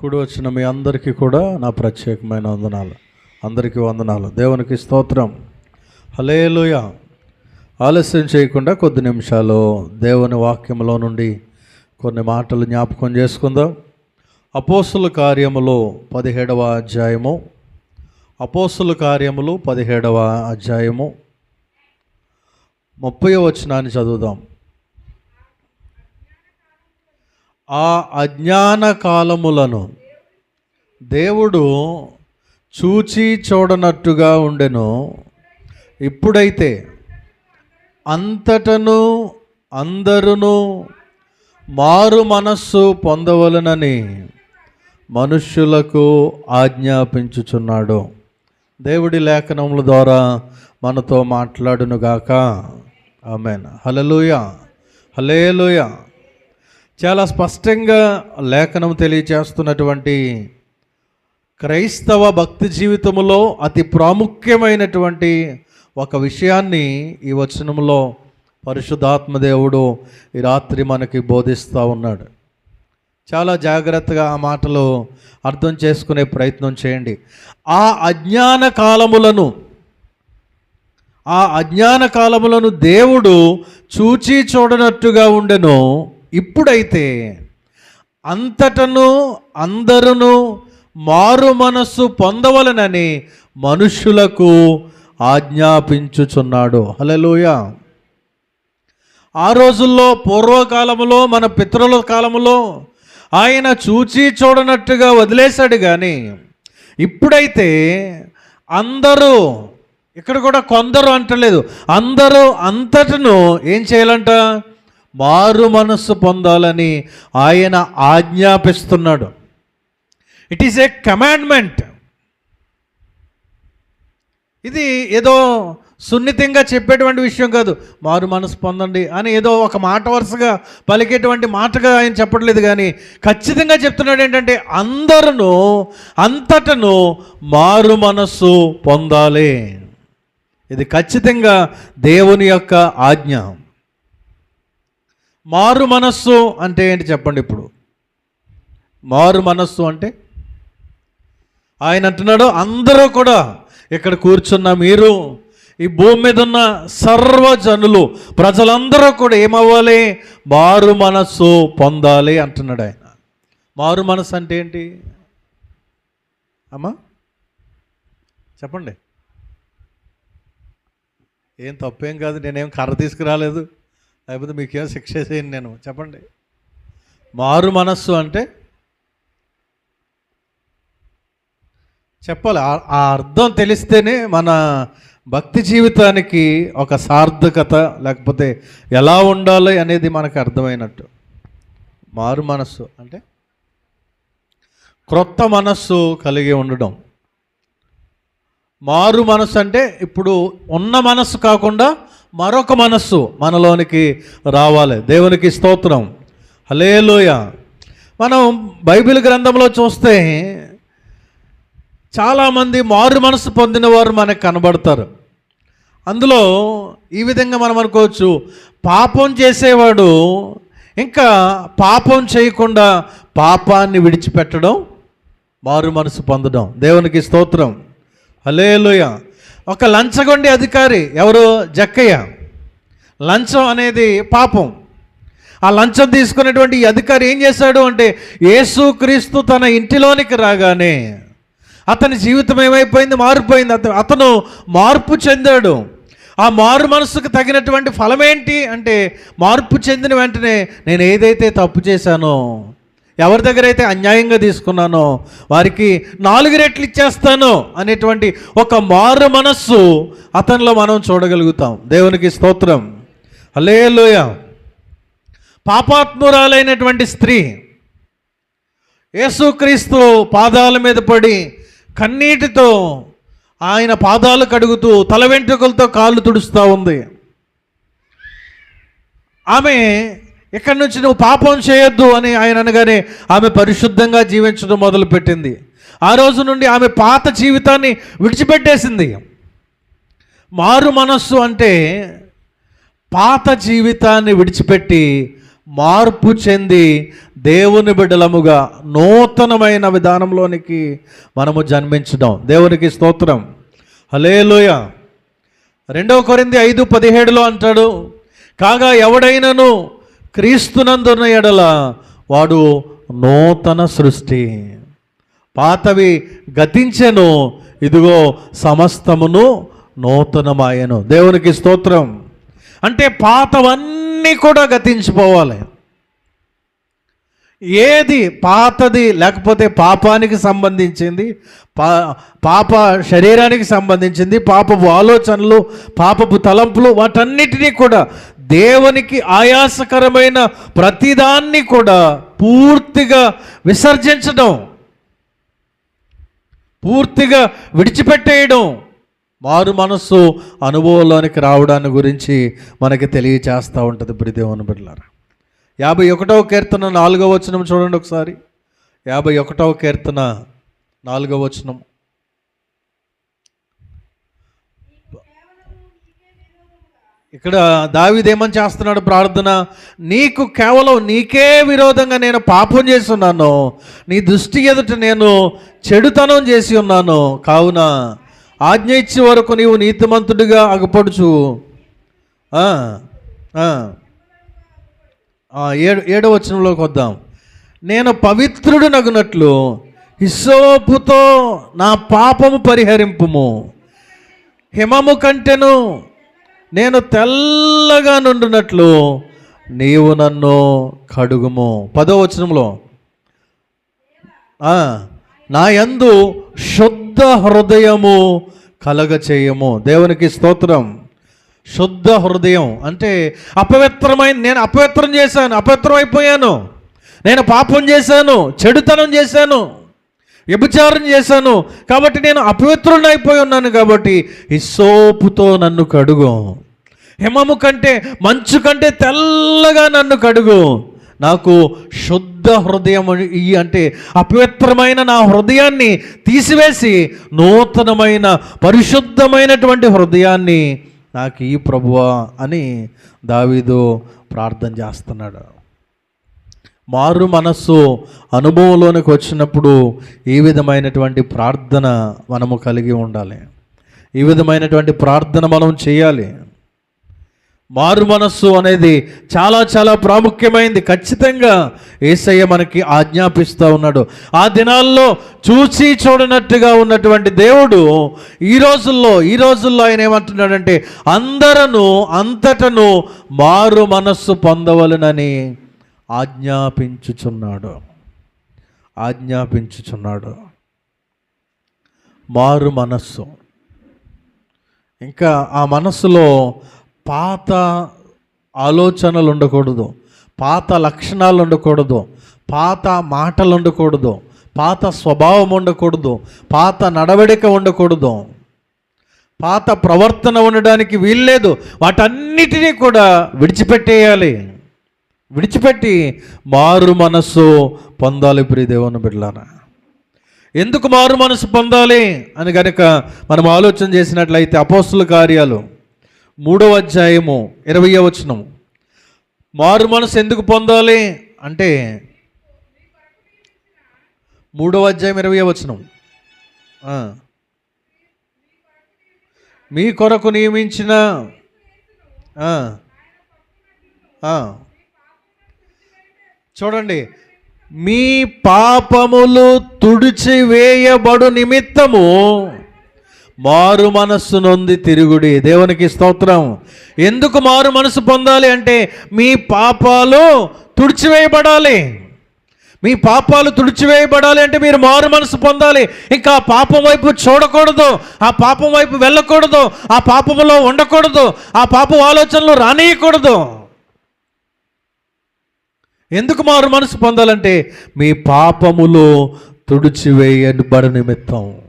కూడి వచ్చిన మీ అందరికీ కూడా నా ప్రత్యేకమైన వందనాలు. అందరికీ వందనాలు. దేవునికి స్తోత్రం. హలేలుయ ఆలస్యం చేయకుండా కొద్ది నిమిషాలు దేవుని వాక్యంలో నుండి కొన్ని మాటలు జ్ఞాపకం చేసుకుందాం. అపోసుల కార్యములో పదిహేడవ అధ్యాయము. అపోసుల కార్యములు పదిహేడవ అధ్యాయము. ముప్పై వచనాన్ని చదువుదాం. ఆ అజ్ఞాన కాలములను దేవుడు చూచి చూడనట్టుగా ఉండెను. ఇప్పుడైతే అంతటను అందరును మారు మనస్సు పొందవలనని మనుష్యులకు ఆజ్ఞాపించుచున్నాడు. దేవుడి లేఖనముల ద్వారా మనతో మాట్లాడునుగాక. ఆమెన్. హలలుయ హలేలుయా చాలా స్పష్టంగా లేఖనం తెలియచేస్తున్నటువంటి క్రైస్తవ భక్తి జీవితంలో అతి ప్రాముఖ్యమైనటువంటి ఒక విషయాన్ని ఈ వచనంలో పరిశుద్ధాత్మదేవుడు ఈ రాత్రి మనకి బోధిస్తూ ఉన్నాడు. చాలా జాగ్రత్తగా ఆ మాటలు అర్థం చేసుకునే ప్రయత్నం చేయండి. ఆ అజ్ఞాన కాలములను ఆ అజ్ఞాన కాలములను దేవుడు చూచి చూడనట్టుగా ఉండెను. ఇప్పుడైతే అంతటను అందరును మారు మనస్సు పొందవలనని మనుష్యులకు ఆజ్ఞాపించుచున్నాడు. హలలోయ ఆ రోజుల్లో పూర్వకాలములో మన పితరుల కాలంలో ఆయన చూచి చూడనట్టుగా వదిలేశాడు కానీ ఇప్పుడైతే అందరూ ఇక్కడ కూడా కొందరు అంటలేదు అందరూ అంతటను ఏం చేయాలంట? మారు మనస్సు పొందాలని ఆయన ఆజ్ఞాపిస్తున్నాడు. ఇట్ ఈస్ ఏ కమాండ్మెంట్ ఇది ఏదో సున్నితంగా చెప్పేటువంటి విషయం కాదు. మారు మనసు పొందండి అని ఏదో ఒక మాట వరుసగా పలికేటువంటి మాటగా ఆయన చెప్పట్లేదు కానీ ఖచ్చితంగా చెప్తున్నాడు ఏంటంటే అందరూ అంతటను మారు మనస్సు పొందాలి. ఇది ఖచ్చితంగా దేవుని యొక్క ఆజ్ఞ. మారు మనస్సు అంటే ఏంటి చెప్పండి ఇప్పుడు? మారు మనస్సు అంటే? ఆయన అంటున్నాడు అందరూ కూడా ఇక్కడ కూర్చున్న మీరు ఈ భూమి మీద ఉన్న సర్వజనులు ప్రజలందరూ కూడా ఏమవ్వాలి? మారు మనస్సు పొందాలి అంటున్నాడు ఆయన. మారు మనస్సు అంటే ఏంటి? అమ్మా చెప్పండి. ఏం తప్పేం కాదు నేనేం కర్ర తీసుకురాలేదు. లేకపోతే మీకేం శిక్ష చేయను నేను. చెప్పండి. మారు మనస్సు అంటే? చెప్పాలి. ఆ- అర్థం తెలిస్తేనే మన భక్తి జీవితానికి ఒక సార్థకత లేకపోతే ఎలా ఉండాలి అనేది మనకు అర్థమైనట్టు. మారు మనస్సు అంటే? క్రొత్త మనస్సు కలిగి ఉండడం. మారు మనస్సు అంటే ఇప్పుడు ఉన్న మనస్సు కాకుండా మరొక మనస్సు మనలోనికి రావాలి. దేవునికి స్తోత్రం. హలేలోయ మనం బైబిల్ గ్రంథంలో చూస్తే చాలామంది మారు మనసు పొందిన వారు మనకు కనబడతారు. అందులో ఈ విధంగా మనం అనుకోవచ్చు పాపం చేసేవాడు ఇంకా పాపం చేయకుండా పాపాన్ని విడిచిపెట్టడం మారు మనసు పొందడం దేవునికి స్తోత్రం. హలేలుయ ఒక లంచగొండి అధికారి ఎవరు? జక్కయ్య. లంచం అనేది పాపం. ఆ లంచం తీసుకునేటువంటి అధికారి ఏం చేశాడు అంటే యేసుక్రీస్తు తన ఇంటిలోనికి రాగానే అతని జీవితం ఏమైపోయింది? మారిపోయింది. అతను అతను మార్పు చెందాడు. ఆ మారు మనసుకు తగినటువంటి ఫలం ఏంటి అంటే మార్పు చెందిన వెంటనే నేను ఏదైతే తప్పు చేశానో ఎవరి దగ్గర అయితే అన్యాయంగా తీసుకున్నానో వారికి నాలుగు రెట్లు ఇచ్చేస్తాను అనేటువంటి ఒక మారు మనస్సు అతనిలో మనం చూడగలుగుతాం. దేవునికి స్తోత్రం. హలేలోయ పాపాత్మురాలైనటువంటి స్త్రీ యేసుక్రీస్తు పాదాల మీద పడి కన్నీటితో ఆయన పాదాలు కడుగుతూ తల వెంట్రుకలతో కాళ్ళు తుడుస్తూ ఉంది. ఆమె ఇక్కడి నుంచి నువ్వు పాపం చేయొద్దు అని ఆయన అనగానే ఆమె పరిశుద్ధంగా జీవించడం మొదలుపెట్టింది. ఆ రోజు నుండి ఆమె పాత జీవితాన్ని విడిచిపెట్టేసింది. మారు మనస్సు అంటే పాత జీవితాన్ని విడిచిపెట్టి మార్పు చెంది దేవుని బిడ్డలముగా నూతనమైన విధానంలోనికి మనము జన్మించడం దేవునికి స్తోత్రం. హలేలోయ రెండవ కొరింది ఐదు పదిహేడులో అంటాడు కాగా ఎవడైనను క్రీస్తునందున్న ఎడల వాడు నూతన సృష్టి. పాతవి గతించెను ఇదిగో సమస్తమును నూతనమాయను. దేవునికి స్తోత్రం. అంటే పాతవన్నీ కూడా గతించిపోవాలి. ఏది పాతది లేకపోతే పాపానికి సంబంధించింది పా పాప శరీరానికి సంబంధించింది పాపపు ఆలోచనలు పాపపు తలంపులు వాటన్నిటినీ కూడా దేవునికి ఆయాసకరమైన ప్రతిదాన్ని కూడా పూర్తిగా విసర్జించడం పూర్తిగా విడిచిపెట్టేయడం మారు మనస్సు అనుభవంలోనికి రావడాన్ని గురించి మనకి తెలియచేస్తూ ఉంటుంది బ్రిదేవన్ బిడ్డలారా. యాభై ఒకటవ కీర్తన నాలుగవ వచనం చూడండి ఒకసారి. యాభై ఒకటవ కీర్తన నాలుగవ వచనం. ఇక్కడ దావిదేమని చేస్తున్నాడు ప్రార్థన? నీకు కేవలం నీకే విరోధంగా నేను పాపం చేసి ఉన్నాను. నీ దృష్టి ఎదుట నేను చెడుతనం చేసి ఉన్నాను. కావున ఆజ్ఞ ఇచ్చే వరకు నీవు నీతిమంతుడిగా అగపడుచు. ఏడు ఏడవ వచనంలోకి వద్దాం. నేను పవిత్రుడు నగునట్లు హిస్సోపుతో నా పాపము పరిహరింపుము. హిమము కంటెను నేను తెల్లగా నుండినట్లు నీవు నన్ను కడుగుము. పదో వచనంలో. నా యందు శుద్ధ హృదయము కలగ చేయము దేవునికి స్తోత్రం. శుద్ధ హృదయం అంటే అపవిత్రమైన నేను అపవిత్రం చేశాను అపవిత్రం అయిపోయాను. నేను పాపం చేశాను చెడుతనం చేశాను. వ్యభిచారం చేశాను కాబట్టి నేను అపవిత్రుడైపోయి అయిపోయి ఉన్నాను కాబట్టి ఈ సోపుతో నన్ను కడుగు. హిమము కంటే మంచు కంటే తెల్లగా నన్ను కడుగు. నాకు శుద్ధ హృదయం ఇయ్యి అంటే అపవిత్రమైన నా హృదయాన్ని తీసివేసి నూతనమైన పరిశుద్ధమైనటువంటి హృదయాన్ని నాకు ఈ ప్రభువా అని దావీదు ప్రార్థన చేస్తున్నాడు. మారు మనస్సు అనుభవంలోనికి వచ్చినప్పుడు ఈ విధమైనటువంటి ప్రార్థన మనము కలిగి ఉండాలి. ఈ విధమైనటువంటి ప్రార్థన మనం చేయాలి. మారు మనస్సు అనేది చాలా చాలా ప్రాముఖ్యమైంది. ఖచ్చితంగా ఏసయ్య మనకి ఆజ్ఞాపిస్తూ ఉన్నాడు. ఆ దినాల్లో చూసి చూడనట్టుగా ఉన్నటువంటి దేవుడు ఈ రోజుల్లో ఈ రోజుల్లో ఆయన ఏమంటున్నాడంటే అందరను అంతటను మారు మనస్సు పొందవలనని ఆజ్ఞాపించుచున్నాడు. ఆజ్ఞాపించుచున్నాడు. మారు మనస్సు. ఇంకా ఆ మనస్సులో పాత ఆలోచనలు ఉండకూడదు. పాత లక్షణాలు ఉండకూడదు. పాత మాటలు ఉండకూడదు. పాత స్వభావం ఉండకూడదు. పాత నడవడిక ఉండకూడదు. పాత ప్రవర్తన ఉండడానికి వీల్లేదు. వాటన్నిటినీ కూడా విడిచిపెట్టేయాలి. విడిచిపెట్టి మారు మనస్సు పొందాలి ప్రియ దేవుని బిడ్డలారా. ఎందుకు మారు మనసు పొందాలి అని కనుక మనం ఆలోచన చేసినట్లయితే అపోస్తుల కార్యాలు మూడవ అధ్యాయము ఇరవై వచనం మారు మనసు ఎందుకు పొందాలి అంటే మూడవ అధ్యాయం ఇరవై వచనం మీ కొరకు నియమించిన చూడండి మీ పాపములు తుడిచివేయబడు నిమిత్తము మారు మనస్సు నొంది తిరుగుడి. దేవునికి స్తోత్రం. ఎందుకు మారు మనసు పొందాలి అంటే మీ పాపాలు తుడిచివేయబడాలి. మీ పాపాలు తుడిచివేయబడాలి అంటే మీరు మారు మనసు పొందాలి. ఇంకా ఆ పాపం వైపు చూడకూడదు ఆ పాపం వైపు వెళ్ళకూడదు ఆ పాపములో ఉండకూడదు ఆ పాపం ఆలోచనలు రానియకూడదు. ఎందుకు మారు మనసు పొందాలంటే మీ పాపములు తుడిచివేయబడి నిమిత్తం.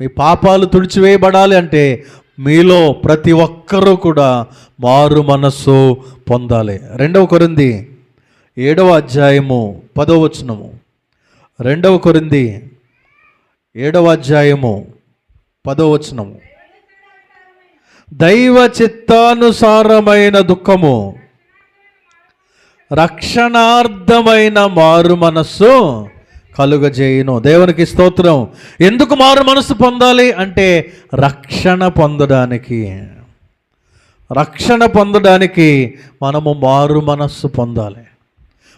మీ పాపాలు తుడిచివేయబడాలి అంటే మీలో ప్రతి ఒక్కరూ కూడా మారు మనస్సు పొందాలి. రెండవ కొరింది ఏడవ అధ్యాయము పదవ వచనము. రెండవ కొరింది ఏడవ అధ్యాయము పదవ వచనము. దైవ చిత్తానుసారమైన దుఃఖము రక్షణార్థమైన మారు మనస్సు కలుగజేయును. దేవునికి స్తోత్రం. ఎందుకు మారు మనస్సు పొందాలి అంటే రక్షణ పొందడానికి. రక్షణ పొందడానికి మనము మారు మనస్సు పొందాలి.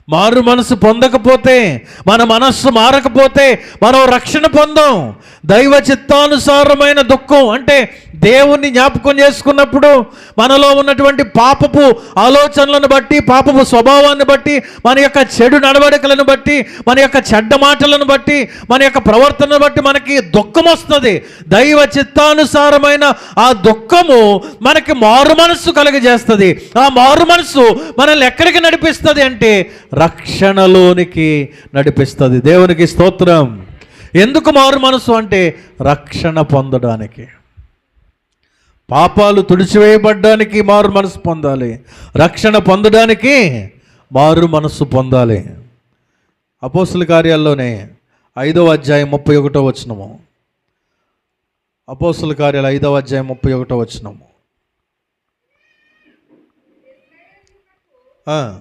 మారు మనసు పొందకపోతే మన మనస్సు మారకపోతే మనం రక్షణ పొందాం. దైవ చిత్తానుసారమైన దుఃఖం అంటే దేవుణ్ణి జ్ఞాపకం చేసుకున్నప్పుడు మనలో ఉన్నటువంటి పాపపు ఆలోచనలను బట్టి పాపపు స్వభావాన్ని బట్టి మన యొక్క చెడు నడవడికలను బట్టి మన యొక్క చెడ్డ మాటలను బట్టి మన యొక్క ప్రవర్తనను బట్టి మనకి దుఃఖం వస్తుంది. దైవ చిత్తానుసారమైన ఆ దుఃఖము మనకి మారు మనస్సు కలుగజేస్తుంది. ఆ మారు మనస్సు మనల్ని ఎక్కడికి నడిపిస్తుంది అంటే రక్షణలోనికి నడిపిస్తుంది. దేవునికి స్తోత్రం. ఎందుకు మారు మనసు అంటే రక్షణ పొందడానికి. పాపాలు తుడిచివేయబడ్డానికి మారు మనసు పొందాలి. రక్షణ పొందడానికి మారు మనస్సు పొందాలి. అపోసుల కార్యాల్లోనే ఐదవ అధ్యాయం ముప్పై ఒకటో వచనము. అపోసుల కార్యాలు ఐదవ అధ్యాయం ముప్పై ఒకటో వచనము. ఆ.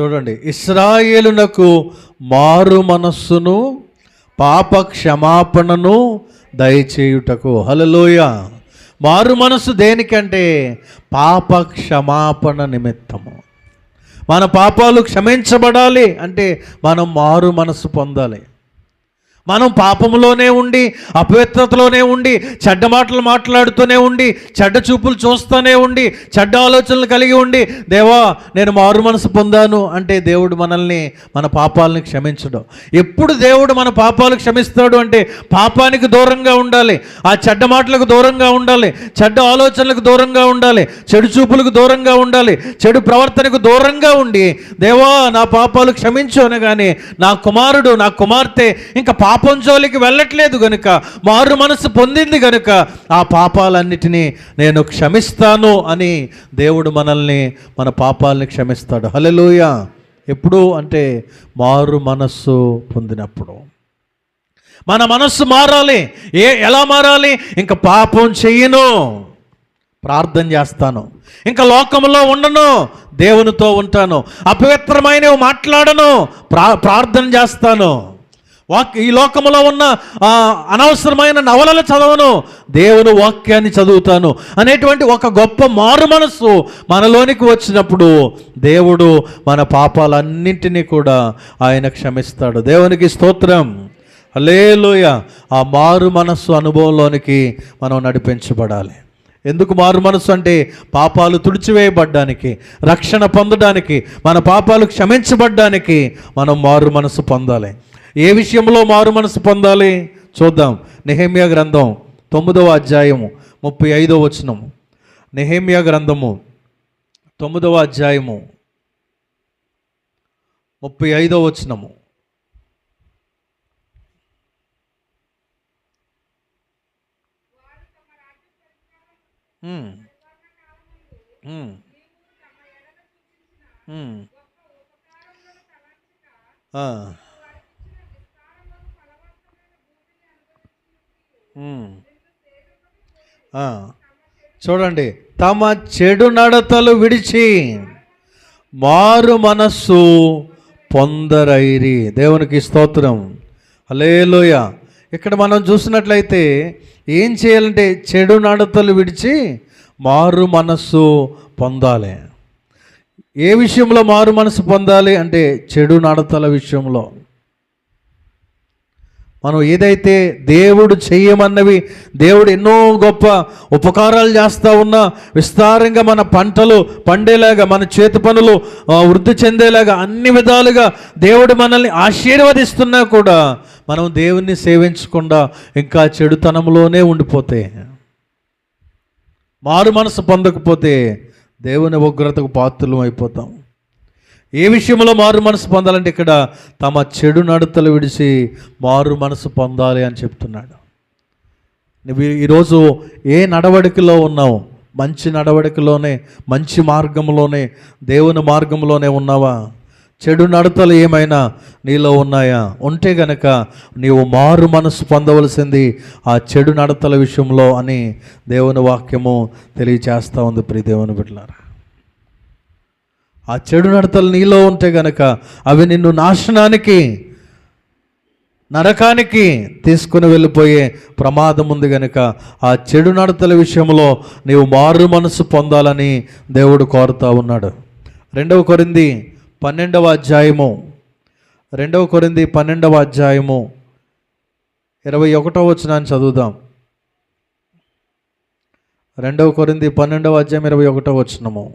చూడండి ఇస్రాయేలునకు మారు మనస్సును పాప క్షమాపణను దయచేయుటకు. హలలోయ మారు మనస్సు దేనికంటే పాప క్షమాపణ నిమిత్తము. మన పాపాలు క్షమించబడాలి అంటే మనం మారు మనస్సు పొందాలి. మనం పాపంలోనే ఉండి అపవిత్రతలోనే ఉండి చెడ్డ మాటలు మాట్లాడుతూనే ఉండి చెడ్డ చూపులు చూస్తూనే ఉండి చెడ్డ ఆలోచనలు కలిగి ఉండి దేవా నేను మారు మనసు పొందాను అంటే దేవుడు మనల్ని మన పాపాలని క్షమించడం. ఎప్పుడు దేవుడు మన పాపాలు క్షమిస్తాడు అంటే పాపానికి దూరంగా ఉండాలి ఆ చెడ్డ మాటలకు దూరంగా ఉండాలి చెడ్డ ఆలోచనలకు దూరంగా ఉండాలి చెడు చూపులకు దూరంగా ఉండాలి చెడు ప్రవర్తనకు దూరంగా ఉండి దేవా నా పాపాలు క్షమించు అనగానే నా కుమారుడు నా కుమార్తె ఇంకా పాప పాపం జోలికి వెళ్ళట్లేదు గనుక మారు మనసు పొందింది గనుక ఆ పాపాలన్నిటినీ నేను క్షమిస్తాను అని దేవుడు మనల్ని మన పాపాలని క్షమిస్తాడు. హలలోయ ఎప్పుడు అంటే మారు మనస్సు పొందినప్పుడు. మన మనస్సు మారాలి. ఏ ఎలా మారాలి? ఇంకా పాపం చెయ్యను. ప్రార్థన చేస్తాను. ఇంకా లోకంలో ఉండను. దేవునితో ఉంటాను. అపవిత్రమైనవి మాట్లాడను. ప్రా ప్రార్థన చేస్తాను. వాక్ ఈ లోకంలో ఉన్న అనవసరమైన నవలలు చదవను. దేవుని వాక్యాన్ని చదువుతాను. అనేటువంటి ఒక గొప్ప మారు మనస్సు మనలోనికి వచ్చినప్పుడు దేవుడు మన పాపాలన్నింటినీ కూడా ఆయన క్షమిస్తాడు. దేవునికి స్తోత్రం. హల్లెలూయ. ఆ మారు మనస్సు అనుభవంలోనికి మనం నడిపించబడాలి. ఎందుకు మారు మనసు అంటే పాపాలు తుడిచివేయబడ్డానికి రక్షణ పొందడానికి మన పాపాలు క్షమించబడ్డానికి మనం మారు మనసు పొందాలి. ఏ విషయంలో మారు మనసు పొందాలి? చూద్దాం. నెహమ్యా గ్రంథం తొమ్మిదవ అధ్యాయము ముప్పై ఐదవ వచనము. నెహమ్యా గ్రంథము తొమ్మిదవ అధ్యాయము ముప్పై ఐదవ వచనము. ఆ. ఉమ్. ఆ. చూడండి తమ చెడు నడతలు విడిచి మారు మనస్సు పొందరైరి. దేవునికి స్తోత్రం. అలేలోయ ఇక్కడ మనం చూసినట్లయితే ఏం చేయాలంటే చెడు నడతలు విడిచి మారు మనస్సు పొందాలి. ఏ విషయంలో మారు మనసు పొందాలి అంటే చెడు నడతల విషయంలో. మనం ఏదైతే దేవుడు చేయమన్నవి దేవుడు ఎన్నో గొప్ప ఉపకారాలు చేస్తూ ఉన్నా విస్తారంగా మన పంటలు పండేలాగా మన చేతి పనులు వృద్ధి చెందేలాగా అన్ని విధాలుగా దేవుడు మనల్ని ఆశీర్వదిస్తున్నా కూడా మనం దేవుణ్ణి సేవించకుండా ఇంకా చెడుతనంలోనే ఉండిపోతే మారు మనసు పొందకపోతే దేవుని ఉగ్రతకు పాత్రలం అయిపోతాం. ఏ విషయంలో మారు మనసు పొందాలంటే ఇక్కడ తమ చెడు నడతలు విడిచి మారు మనసు పొందాలి అని చెప్తున్నాడు. నువ్వు ఈరోజు ఏ నడవడికలో ఉన్నావు? మంచి నడవడికలోనే మంచి మార్గంలోనే దేవుని మార్గంలోనే ఉన్నావా? చెడు నడతలు ఏమైనా నీలో ఉన్నాయా? ఉంటే గనక నీవు మారు మనసు పొందవలసింది ఆ చెడు నడతల విషయంలో అని దేవుని వాక్యము తెలియచేస్తూ ఉంది ప్రియ దేవుని బిడ్డలారా. ఆ చెడు నడతలు నీలో ఉంటే గనక అవి నిన్ను నాశనానికి నరకానికి తీసుకుని వెళ్ళిపోయే ప్రమాదం ఉంది గనుక ఆ చెడు నడతల విషయంలో నీవు మారు మనసు పొందాలని దేవుడు కోరుతా ఉన్నాడు. రెండవ కొరింది పన్నెండవ అధ్యాయము. రెండవ కొరింది పన్నెండవ అధ్యాయము. ఇరవై ఒకటో వచనాన్ని చదువుదాం. రెండవ కొరింది పన్నెండవ అధ్యాయం ఇరవై ఒకటో వచనము.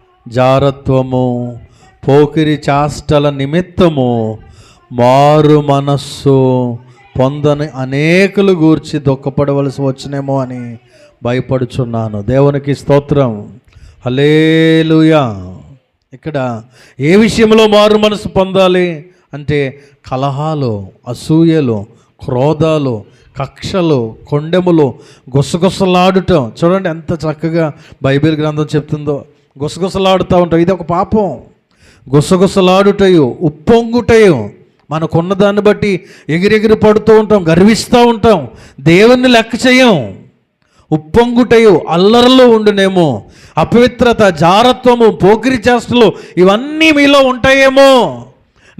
జారత్వము పోకిరి చాష్టల నిమిత్తము మారు మనస్సు పొందని అనేకులు గూర్చి దుఃఖపడవలసి వచ్చినేమో అని భయపడుచున్నాను. దేవునికి స్తోత్రం. హలేలుయా ఇక్కడ ఏ విషయంలో మారు మనసు పొందాలి అంటే కలహాలు అసూయలు క్రోధాలు కక్షలు కొండెములు గుసగుసలాడటం. చూడండి ఎంత చక్కగా బైబిల్ గ్రంథం చెప్తుందో. గుసగుసలాడుతూ ఉంటాం ఇది ఒక పాపం. గుసగుసలాడుటయు ఉప్పొంగుటయు. మనకున్న దాన్ని బట్టి ఎగిరెగిరి పడుతూ ఉంటాం గర్విస్తూ ఉంటాం. దేవుణ్ణి లెక్క చేయం ఉప్పొంగుటయు అల్లరలో ఉండునేమో. అపవిత్రత జారత్వము పోకిరి చేష్టలు ఇవన్నీ మీలో ఉంటాయేమో.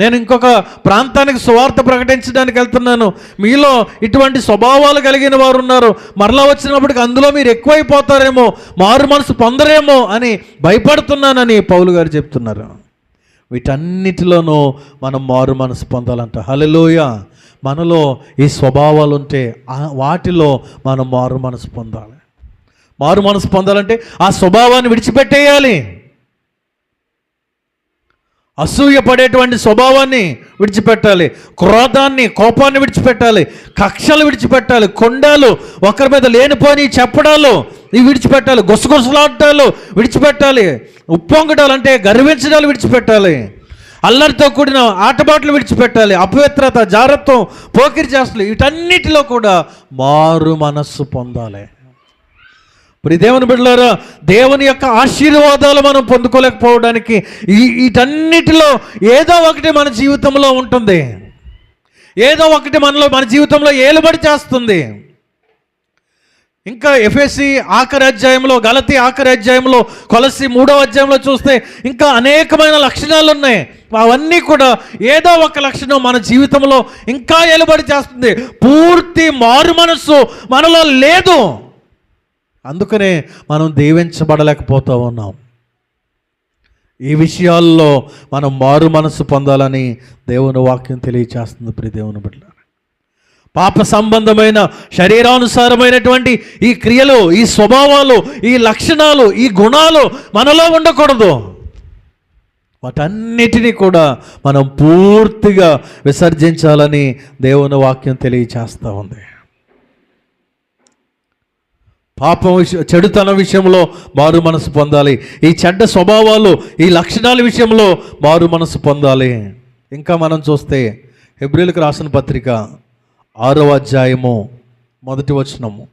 నేను ఇంకొక ప్రాంతానికి సువార్త ప్రకటించడానికి వెళ్తున్నాను. మీలో ఇటువంటి స్వభావాలు కలిగిన వారు ఉన్నారు. మరలా వచ్చినప్పటికి అందులో మీరు ఎక్కువైపోతారేమో మారు మనసు పొందరేమో అని భయపడుతున్నానని పౌలు గారు చెప్తున్నారు. వీటన్నిటిలోనూ మనం మారు మనసు పొందాలంట. హలలోయ మనలో ఈ స్వభావాలు ఉంటే ఆ- వాటిలో మనం మారు మనసు పొందాలి. మారు మనసు పొందాలంటే ఆ స్వభావాన్ని విడిచిపెట్టేయాలి. అసూయపడేటువంటి స్వభావాన్ని విడిచిపెట్టాలి క్రోధాన్ని కోపాన్ని విడిచిపెట్టాలి కక్షలు విడిచిపెట్టాలి కొండాలు ఒకరి మీద లేనిపోని చెప్పడాలు ఇవి విడిచిపెట్టాలి గుసగుసలాటాలు విడిచిపెట్టాలి ఉప్పొంగడాలు అంటే గర్వించడాలు విడిచిపెట్టాలి అల్లరితో కూడిన ఆటబాట్లు విడిచిపెట్టాలి అపవిత్రత జారత్వం పోకిరి చేస్తలు వీటన్నిటిలో కూడా మారు మనస్సు పొందాలి. ఇప్పుడు దేవుని బిడ్డలారా దేవుని యొక్క ఆశీర్వాదాలు మనం పొందుకోలేకపోవడానికి ఈ వీటన్నిటిలో ఏదో ఒకటి మన జీవితంలో ఉంటుంది. ఏదో ఒకటి మనలో మన జీవితంలో ఏలుబడి చేస్తుంది. ఇంకా ఎఫ్ఎసి ఆఖరి అధ్యాయంలో గలతి ఆఖరి అధ్యాయంలో కొలసి మూడో అధ్యాయంలో చూస్తే ఇంకా అనేకమైన లక్షణాలు ఉన్నాయి అవన్నీ కూడా ఏదో ఒక లక్షణం మన జీవితంలో ఇంకా ఏలుబడి చేస్తుంది. పూర్తి మారు మనస్సు మనలో లేదు. అందుకనే మనం దీవించబడలేకపోతూ ఉన్నాం. ఈ విషయాల్లో మనం మారు మనసు పొందాలని దేవుని వాక్యం తెలియచేస్తుంది ప్రి దేవుని బిడ్డ పాప సంబంధమైన శరీరానుసారమైనటువంటి ఈ క్రియలు ఈ స్వభావాలు ఈ లక్షణాలు ఈ గుణాలు మనలో ఉండకూడదు. వాటన్నిటినీ కూడా మనం పూర్తిగా విసర్జించాలని దేవుని వాక్యం తెలియచేస్తూ ఉంది. పాపం విష చెడుతనం విషయంలో మారు మనసు పొందాలి. ఈ చెడ్డ స్వభావాలు ఈ లక్షణాల విషయంలో మారు మనసు పొందాలి. ఇంకా మనం చూస్తే హెబ్రిల్కి రాసిన పత్రిక ఆరవ అధ్యాయము మొదటి వచనము.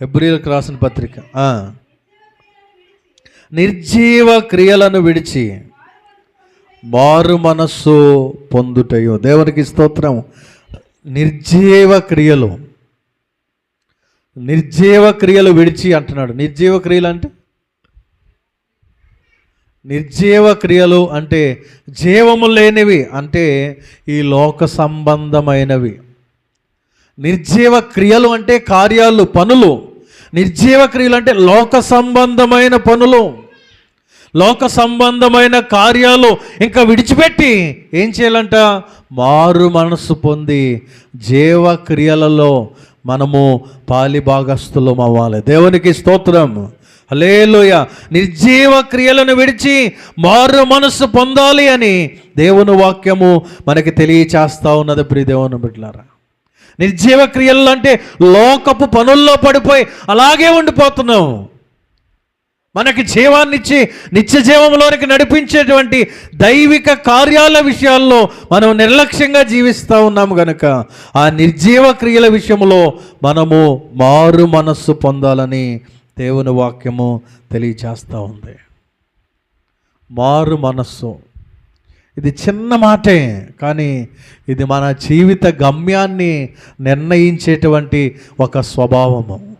హెబ్రిల్కి రాసిన పత్రిక నిర్జీవ క్రియలను విడిచి మారు మనస్సు పొందుటయో. దేవునికి స్తోత్రం నిర్జీవ క్రియలు. నిర్జీవ క్రియలు విడిచి అంటున్నాడు. నిర్జీవ క్రియలు అంటే? నిర్జీవ క్రియలు అంటే జీవము లేనివి అంటే ఈ లోక సంబంధమైనవి. నిర్జీవ క్రియలు అంటే కార్యాలు పనులు. నిర్జీవ క్రియలు అంటే లోక సంబంధమైన పనులు. లోక సంబంధమైన కార్యాలు ఇంకా విడిచిపెట్టి ఏం చేయాలంట? మారు మనసు పొంది జీవ క్రియలలో మనము పాలి భాగస్థులం అవ్వాలి. దేవునికి స్తోత్రం. హలేలుయ నిర్జీవ క్రియలను విడిచి మారు మనస్సు పొందాలి అని దేవుని వాక్యము మనకి తెలియచేస్తా ఉన్నది ప్రియ దేవుని బిడ్డలారా. నిర్జీవ క్రియలు అంటే లోకపు పనుల్లో పడిపోయి అలాగే ఉండిపోతున్నాం. మనకి జీవాన్నిచ్చి నిత్య జీవంలోనికి నడిపించేటువంటి దైవిక కార్యాల విషయాల్లో మనం నిర్లక్ష్యంగా జీవిస్తూ ఉన్నాము గనుక ఆ నిర్జీవ క్రియల విషయంలో మనము మారు మనస్సు పొందాలని దేవుని వాక్యము తెలియచేస్తూ ఉంది. మారు మనస్సు. ఇది చిన్న మాటే కానీ ఇది మన జీవిత గమ్యాన్ని నిర్ణయించేటువంటి ఒక స్వభావము.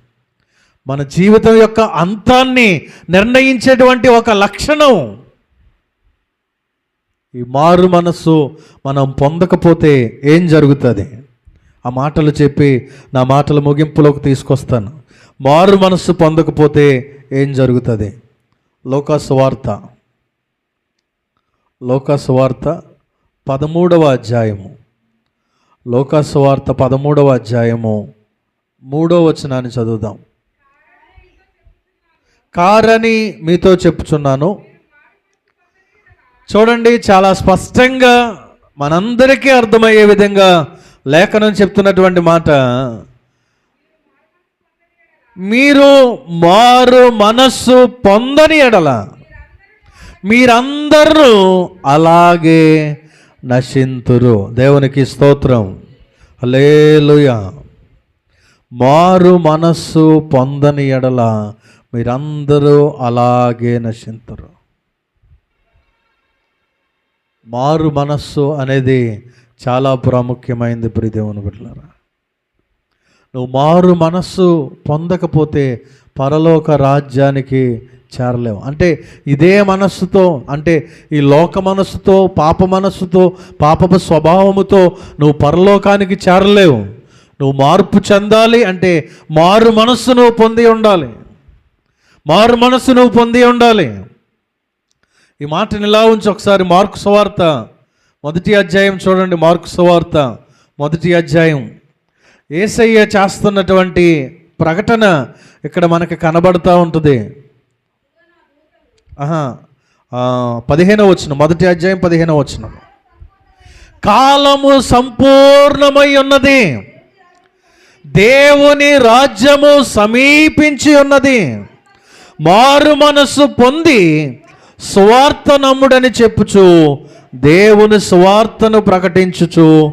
మన జీవితం యొక్క అంతాన్ని నిర్ణయించేటువంటి ఒక లక్షణం. ఈ మారు మనస్సు మనం పొందకపోతే ఏం జరుగుతుంది? ఆ మాటలు చెప్పి నా మాటల ముగింపులోకి తీసుకొస్తాను. మారు మనస్సు పొందకపోతే ఏం జరుగుతుంది? లోకాసు వార్త. లోకాసు వార్త పదమూడవ అధ్యాయము. లోకాసు వార్త పదమూడవ అధ్యాయము మూడో వచనాన్ని చదువుదాం. కారని మీతో చెప్పుచున్నాను. చూడండి చాలా స్పష్టంగా మనందరికీ అర్థమయ్యే విధంగా లేఖనం చెప్తున్నటువంటి మాట. మీరు మారు మనస్సు పొందని ఎడల మీరందరూ అలాగే నశింతురు. దేవునికి స్తోత్రం. హల్లెలూయా. మారు మనస్సు పొందని ఎడల మీరందరూ అలాగే నశింతరు. మారు మనస్సు అనేది చాలా ప్రాముఖ్యమైనది ప్రియదేవుని బిడ్డలారా. నువ్వు మారు మనస్సు పొందకపోతే పరలోక రాజ్యానికి చేరలేవు. అంటే ఇదే మనస్సుతో అంటే ఈ లోక మనస్సుతో పాప మనస్సుతో పాపపు స్వభావముతో నువ్వు పరలోకానికి చేరలేవు. నువ్వు మార్పు చెందాలి అంటే మారు మనస్సు నువ్వు పొంది ఉండాలి. మారు మనస్సు నువ్వు పొంది ఉండాలి. ఈ మాటని ఇలా ఉంచి ఒకసారి మార్కు సువార్త. మొదటి అధ్యాయం చూడండి మార్కు సువార్త. మొదటి అధ్యాయం. ఏసయ్య చేస్తున్నటువంటి ప్రకటన ఇక్కడ మనకి కనబడుతూ ఉంటుంది. ఆహా పదిహేనవ వచ్చిన మొదటి అధ్యాయం పదిహేనవ వచ్చిన కాలము సంపూర్ణమై ఉన్నది. దేవుని రాజ్యము సమీపించి ఉన్నది. మారు మనస్సు పొంది స్వార్థ నమ్ముడని చెప్పుచు దేవుని స్వార్థను ప్రకటించుచు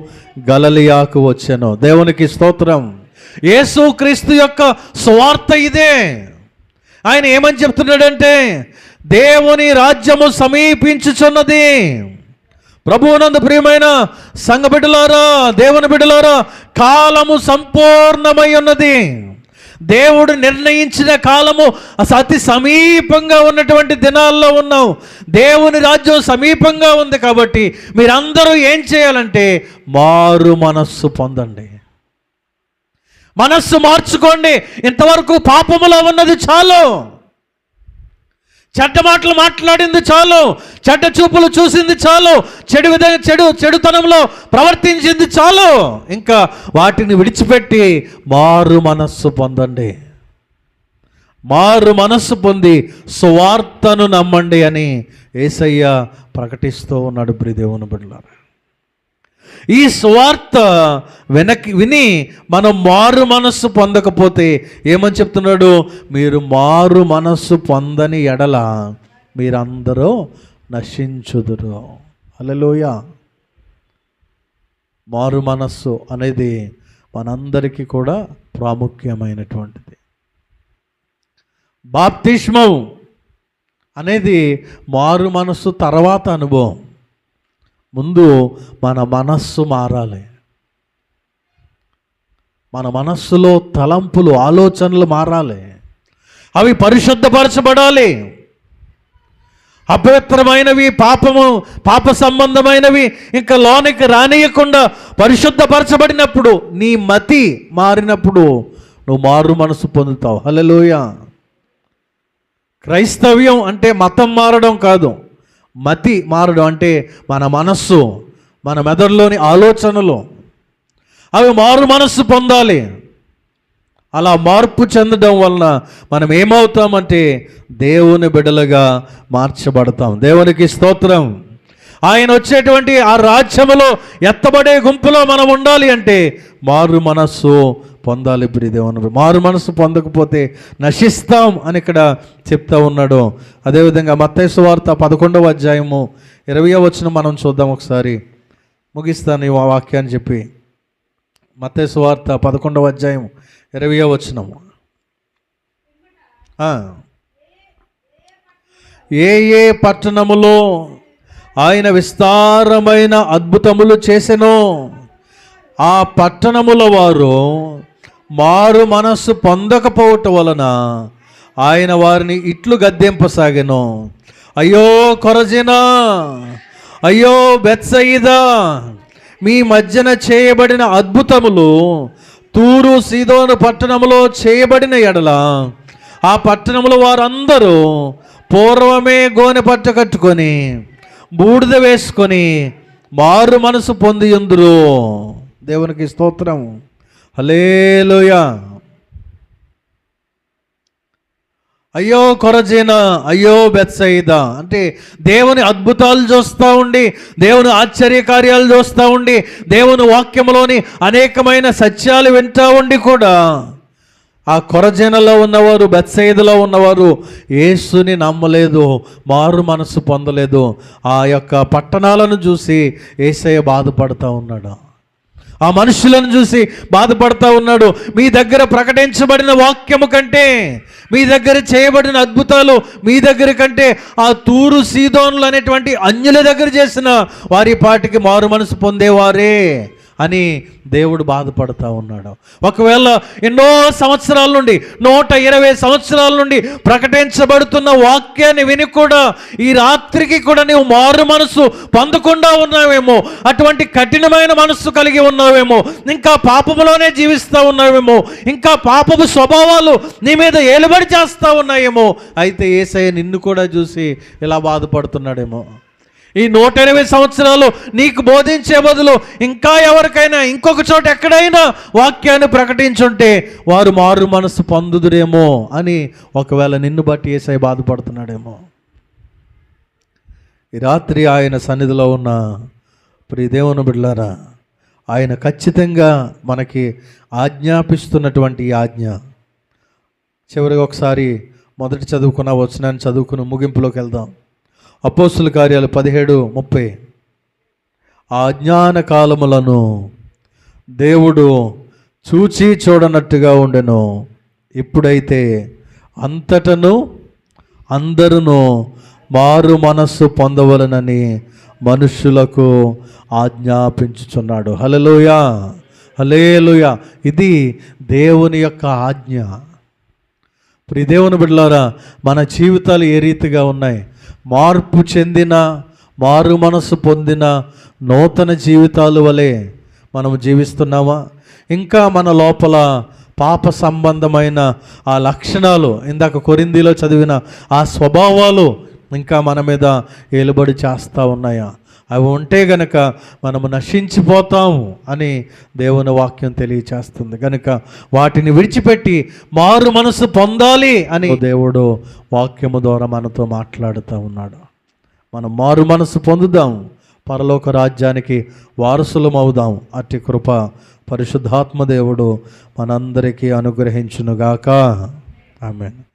గలలియాకు వచ్చాను. దేవునికి స్తోత్రం. యేసుక్రీస్తు యొక్క స్వార్థ ఇదే. ఆయన ఏమని చెప్తున్నాడంటే దేవుని రాజ్యము సమీపించుచున్నది. ప్రభువునందు ప్రియమైన సంఘ బిడ్డలారా దేవుని బిడ్డలారా కాలము సంపూర్ణమై ఉన్నది. దేవుడు నిర్ణయించిన కాలము అతి సమీపంగా ఉన్నటువంటి దినాల్లో ఉన్నాం దేవుని రాజ్యం సమీపంగా ఉంది కాబట్టి మీరందరూ ఏం చేయాలంటే మారు మనస్సు పొందండి. మనస్సు మార్చుకోండి. ఇంతవరకు పాపములో ఉన్నది చాలు. చెడ్డ మాటలు మాట్లాడింది చాలు. చెడ్డ చూపులు చూసింది చాలు. చెడు విధంగా చెడు చెడుతనంలో ప్రవర్తించింది చాలు. ఇంకా వాటిని విడిచిపెట్టి మారు మనస్సు పొందండి. మారు మనస్సు పొంది సువార్తను నమ్మండి అని ఏసయ్య ప్రకటిస్తూ ఉన్నాడు బ్రిదేవుని బిడ్డలారా. ఈ స్వార్థ వెనక్కి విని మనం మారు మనస్సు పొందకపోతే ఏమని చెప్తున్నాడు? మీరు మారు మనస్సు పొందని ఎడల మీరందరూ నశించుదురు. అలలోయ మారు మనస్సు అనేది మనందరికీ కూడా ప్రాముఖ్యమైనటువంటిది. బాప్తిష్మం అనేది మారు మనస్సు తర్వాత అనుభవం. ముందు మన మనస్సు మారాలి. మన మనస్సులో తలంపులు ఆలోచనలు మారాలి. అవి పరిశుద్ధపరచబడాలి. అపవిత్రమైనవి పాపము పాప సంబంధమైనవి ఇంకా లోనికి రానియకుండా పరిశుద్ధపరచబడినప్పుడు నీ మతి మారినప్పుడు నువ్వు మారు మనసు పొందుతావు. హలలోయ క్రైస్తవ్యం అంటే మతం మారడం కాదు. మతి మారడం అంటే మన మనస్సు మన మెదడులోని ఆలోచనలు అవి మారు మనస్సు పొందాలి. అలా మార్పు చెందడం వలన మనం ఏమవుతామంటే దేవుని బిడలుగా మార్చబడతాం. దేవునికి స్తోత్రం. ఆయన వచ్చేటువంటి ఆ రాజ్యములో ఎత్తబడే గుంపులో మనం ఉండాలి అంటే మారు మనస్సు పొందాలి ప్రియ దేవుని మారు మనస్సు పొందకపోతే నశిస్తాం అని ఇక్కడ చెప్తా ఉన్నాడు. అదేవిధంగా మత్తైసు వార్త పదకొండవ అధ్యాయము ఇరవై వచ్చిన మనం చూద్దాం ఒకసారి. ముగిస్తాను ఈ వాక్యాన్ని చెప్పి. మత్తైసు వార్త పదకొండవ అధ్యాయం ఇరవై వచ్చినము ఏ ఏ పట్టణములో ఆయన విస్తారమైన అద్భుతములు చేసెను. ఆ పట్టణముల వారు మారు మనస్సు పొందకపోవటం వలన ఆయన వారిని ఇట్లు గద్దెంపసాగెను. అయ్యో కొరజినా! అయ్యో బెత్సయిదా! మీ మధ్యన చేయబడిన అద్భుతములు తూరు సీదోను పట్టణములో చేయబడిన ఎడల ఆ పట్టణములో వారందరూ పూర్వమే గోనె పట్ట కట్టుకొని బూడిద వేసుకొని మారు మనసు పొంది ఉందురు. దేవునికి స్తోత్రం. హలేలుయా అయ్యో కొరజీన అయ్యో బెత్సయిదా. అంటే దేవుని అద్భుతాలు చూస్తూ ఉండి దేవుని ఆశ్చర్యకార్యాలు చూస్తూ ఉండి దేవుని వాక్యములోని అనేకమైన సత్యాలు వింటూ ఉండి కూడా ఆ కొరజనలో ఉన్నవారు బెత్సైదులో ఉన్నవారు యేసుని నమ్మలేదు మారు మనసు పొందలేదు. ఆ యొక్క పట్టణాలను చూసి ఏసయ్య బాధపడుతూ ఉన్నాడు. ఆ మనుషులను చూసి బాధపడతా ఉన్నాడు. మీ దగ్గర ప్రకటించబడిన వాక్యము కంటే మీ దగ్గర చేయబడిన అద్భుతాలు మీ దగ్గర కంటే ఆ తూరు సీదోన్లు అనేటువంటి అన్యుల దగ్గర చేసిన వారి పాటికి మారు మనసు పొందేవారే. అని దేవుడు బాధపడతా ఉన్నాడు. ఒకవేళ ఎన్నో సంవత్సరాల నుండి నూట ఇరవై సంవత్సరాల నుండి ప్రకటించబడుతున్న వాక్యాన్ని విని కూడా ఈ రాత్రికి కూడా నీవు మారు మనసు పొందకుండా ఉన్నావేమో అటువంటి కఠినమైన మనస్సు కలిగి ఉన్నావేమో ఇంకా పాపములోనే జీవిస్తూ ఉన్నావేమో ఇంకా పాపపు స్వభావాలు నీ మీద ఏలుబడి చేస్తూ ఉన్నాయేమో అయితే ఏసయ్య నిన్ను కూడా చూసి ఇలా బాధపడుతున్నాడేమో. ఈ నూట ఎనభై సంవత్సరాలు నీకు బోధించే బదులు ఇంకా ఎవరికైనా ఇంకొక చోట ఎక్కడైనా వాక్యాన్ని ప్రకటించుంటే వారు మారు మనసు పొందుదురేమో అని ఒకవేళ నిన్ను బట్టి ఏసై బాధపడుతున్నాడేమో. ఈ రాత్రి ఆయన సన్నిధిలో ఉన్న ప్రియదేవుని బిడ్లారా ఆయన ఖచ్చితంగా మనకి ఆజ్ఞాపిస్తున్నటువంటి ఈ ఆజ్ఞ. చివరిగా ఒకసారి మొదటి చదువుకున్న వచ్చినాన్ని చదువుకుని ముగింపులోకి వెళ్దాం. అపోస్తుల కార్యాలు పదిహేడు ముప్పై. ఆ అజ్ఞాన కాలములను దేవుడు చూచి చూడనట్టుగా ఉండెను. ఇప్పుడైతే అంతటను అందరును మారు మనస్సు పొందవలనని మనుష్యులకు ఆజ్ఞాపించుచున్నాడు. హలలోయ హలేలుయ ఇది దేవుని యొక్క ఆజ్ఞ. ప్రియ దేవుని బిడ్డలారా మన జీవితాలు ఏ రీతిగా ఉన్నాయి? మార్పు చెందిన మారు మనసు పొందిన నూతన జీవితాలు వలె మనము జీవిస్తున్నామా? ఇంకా మన లోపల పాప సంబంధమైన ఆ లక్షణాలు ఇందాక కొరిందిలో చదివిన ఆ స్వభావాలు ఇంకా మన మీద ఏలుబడి చేస్తూ ఉన్నాయా? అవి ఉంటే గనక మనము నశించిపోతాము అని దేవుని వాక్యం తెలియచేస్తుంది. కనుక వాటిని విడిచిపెట్టి మారు మనసు పొందాలి అని దేవుడు వాక్యము ద్వారా మనతో మాట్లాడుతూ ఉన్నాడు. మనం మారు మనసు పొందుదాము పరలోక రాజ్యానికి వారసులం అవుదాం. అట్టి కృప పరిశుద్ధాత్మ దేవుడు మనందరికీ అనుగ్రహించునుగాక. ఆమె